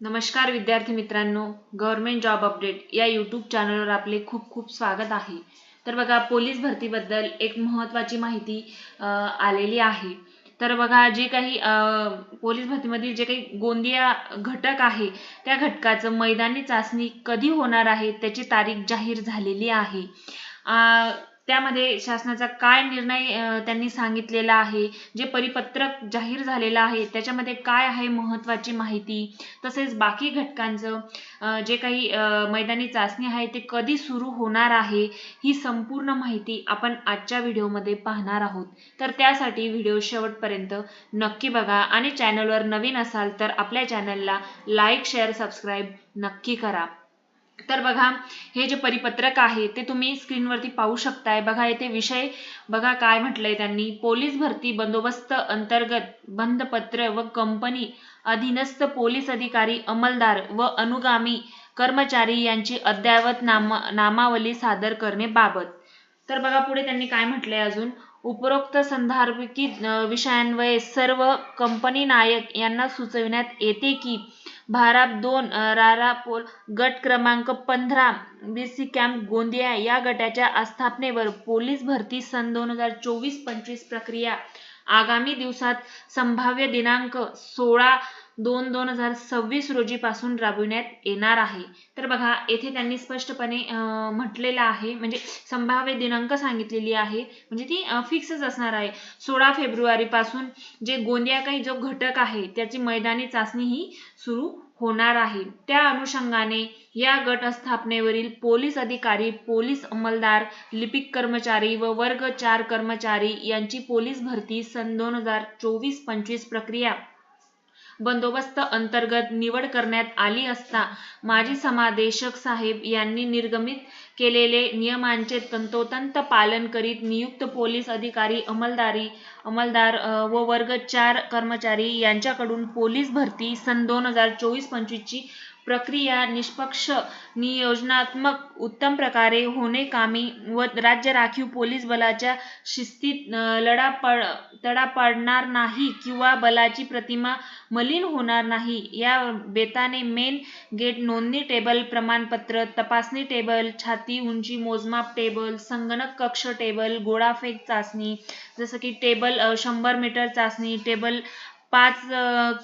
नमस्कार विद्यार्थी मित्रांनो गव्हर्नमेंट जॉब अपडेट या यूट्यूब चॅनलवर आपले खूप खूप स्वागत आहे. तर बघा पोलीस भरतीबद्दल एक महत्त्वाची माहिती आलेली आहे. तर बघा जे काही पोलीस भरतीमधील जे काही गोंदिया घटक आहे त्या घटकाचं मैदानी चाचणी कधी होणार आहे त्याची तारीख जाहीर झालेली आहे. त्यामध्ये शासनाचा काय निर्णय त्यांनी सांगितलेला आहे? जे परिपत्रक जाहीर झालेलं आहे त्याच्यामध्ये काय आहे महत्त्वाची माहिती? तसेच बाकी घटकांचं जे काही मैदानी चाचणी आहे ते कधी सुरू होणार आहे? ही संपूर्ण माहिती आपण आजच्या व्हिडिओमध्ये पाहणार आहोत. तर त्यासाठी व्हिडिओ शेवटपर्यंत नक्की बघा आणि चॅनलवर नवीन असाल तर आपल्या चॅनलला लाईक शेअर सबस्क्राईब नक्की करा. तर बघा हे जे परिपत्रक आहे ते तुम्ही स्क्रीनवरती पाहू शकताय. बघा येथे विषय बघा काय म्हटलंय त्यांनी. पोलीस भरती बंदोबस्त अंतर्गत बंधपत्र व कंपनी अधीनस्थ पोलीस अधिकारी अंमलदार व अनुगामी कर्मचारी यांची अद्ययावत नाम नामावली सादर करणे बाबत. तर बघा पुढे त्यांनी काय म्हटलंय अजून? उपरोक्त संदर्भित अ, विषयान्वये सर्व कंपनी नायक यांना सुचविण्यात येते की भाराप दोन रारापोल गट क्रमांक पंधरा बी सी कॅम्प गोंदिया या गटाच्या आस्थापनेवर पोलीस भरती सन दोन हजार चोवीस पंचवीस प्रक्रिया. आगामी दिवसात संभाव्य दिनांक सोळा दोन दोन हजार सव्वीस रोजी पासून राबविण्यात येणार आहे. तर बघा येथे त्यांनी स्पष्टपणे म्हटलेलं आहे म्हणजे संभाव्य दिनांक सांगितलेली आहे म्हणजे ती फिक्सच असणार आहे. सोळा फेब्रुवारी पासून जे गोंदिया काही जो घटक आहे त्याची मैदानी चाचणी ही सुरू होणार आहे. त्या अनुषंगाने या गट स्थापनेवरील पोलीस अधिकारी पोलीस अंमलदार लिपिक कर्मचारी व वर्ग चार कर्मचारी यांची पोलीस भरती सन दोन हजार चोवीस पंचवीस प्रक्रिया बंदोबस्त अंतर्गत निवड करण्यात आली असता माजी समादेशक साहेब यांनी निर्गमित केलेले नियमांचे तंतोतंत पालन करीत नियुक्त पोलीस अधिकारी अंमलदारी अंमलदार व वर्ग चार कर्मचारी यांच्याकडून पोलीस भरती सन दोन हजार चोवीस पंचवीसची प्रक्रिया निष्पक्ष नियोजनात्मक उत्तम प्रकारे होणे कामी व राज्य राखीव पोलीस बलाच्या शिस्तीत लढा पड तडा पडणार नाही किंवा बलाची प्रतिमा मलिन होणार नाही. या बेताने मेन गेट नोंदणी टेबल प्रमाणपत्र तपासणी टेबल छाती उंची मोजमाप टेबल संगणक कक्ष टेबल गोळाफेक चाचणी जसं की टेबल शंभर मीटर चाचणी टेबल पाच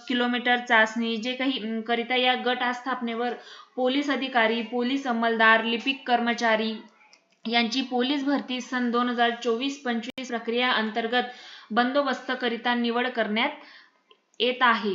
किलोमीटर चाचणी जे काही करिता या गट आस्थापनेवर पोलीस अधिकारी पोलीस अंमलदार लिपिक कर्मचारी यांची पोलीस भरती सन दोन हजार चोवीस पंचवीस प्रक्रिया अंतर्गत बंदोबस्त करिता निवड करण्यात येत आहे.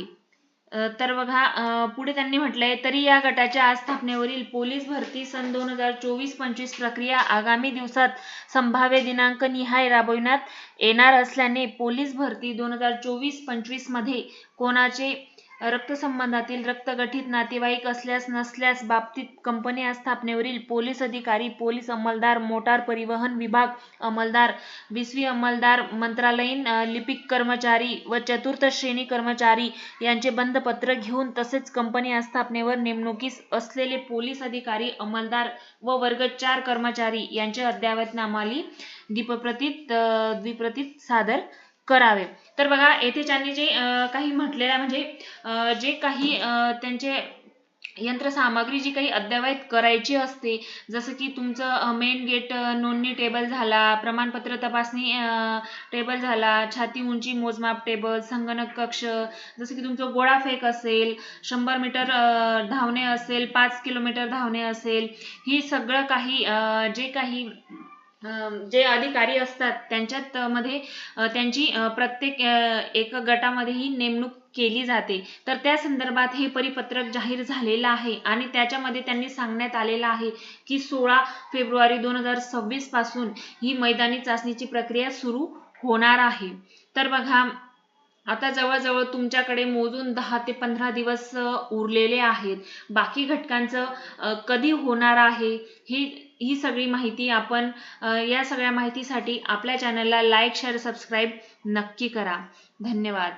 तर बघा पुढे त्यांनी म्हटलंय तरी या गटाच्या आस्थापनेवरील पोलीस भरती सन दोन हजार चोवीस पंचवीस प्रक्रिया आगामी दिवसात संभाव्य दिनांक निहाय राबविण्यात येणार असल्याने पोलीस भरती दोन हजार चोवीस पंचवीसमध्ये कोणाचे रक्तसंबंधातील रक्तगठीत नातेवाईक असल्यास नसल्यास बाबतीत कंपनी स्थापनेवरील पोलीस अधिकारी पोलीस अंमलदार मोटार परिवहन विभाग अंमलदार विसवी अंमलदार मंत्रालयीन लिपिक कर्मचारी व चतुर्थ श्रेणी कर्मचारी यांचे बंधपत्र घेऊन तसेच कंपनी स्थापनेवर नेमणुकीस असलेले पोलीस अधिकारी अंमलदार व वर्ग चार कर्मचारी यांचे अद्ययावत नामाली दीपप्रतीत द्विप्रतीत सादर करावे. तर बघा येथे त्यांनी जे काही म्हटलेलं आहे म्हणजे जे काही त्यांचे यंत्रसामग्री जी काही अद्ययावत करायची असते जसं की तुमचं मेन गेट नोंदणी टेबल झाला प्रमाणपत्र तपासणी टेबल झाला छाती उंची मोजमाप टेबल संगणक कक्ष जसं की तुमचं गोळाफेक असेल शंभर मीटर धावणे असेल पाच किलोमीटर धावणे असेल ही सगळं काही जे काही जे अधिकारी असतात त्यांच्यात मध्ये त्यांची प्रत्येक एक गटामध्ये ही नेमणूक केली जाते. तर त्या संदर्भात हे परिपत्रक जाहीर झालेलं आहे आणि त्याच्यामध्ये त्यांनी सांगण्यात आलेलं आहे की सोळा फेब्रुवारी दोन हजार सव्वीसपासून ही मैदानी चाचणीची प्रक्रिया सुरू होणार आहे. तर बघा आता जवळजवळ तुमच्याकडे मोजून दहा ते पंधरा दिवस उरलेले आहेत. बाकी घटकांचं कधी होणार आहे ही ही सगळी माहिती आपण या सगळ्या माहितीसाठी आपल्या चॅनलला लाईक शेअर सबस्क्राईब नक्की करा. धन्यवाद.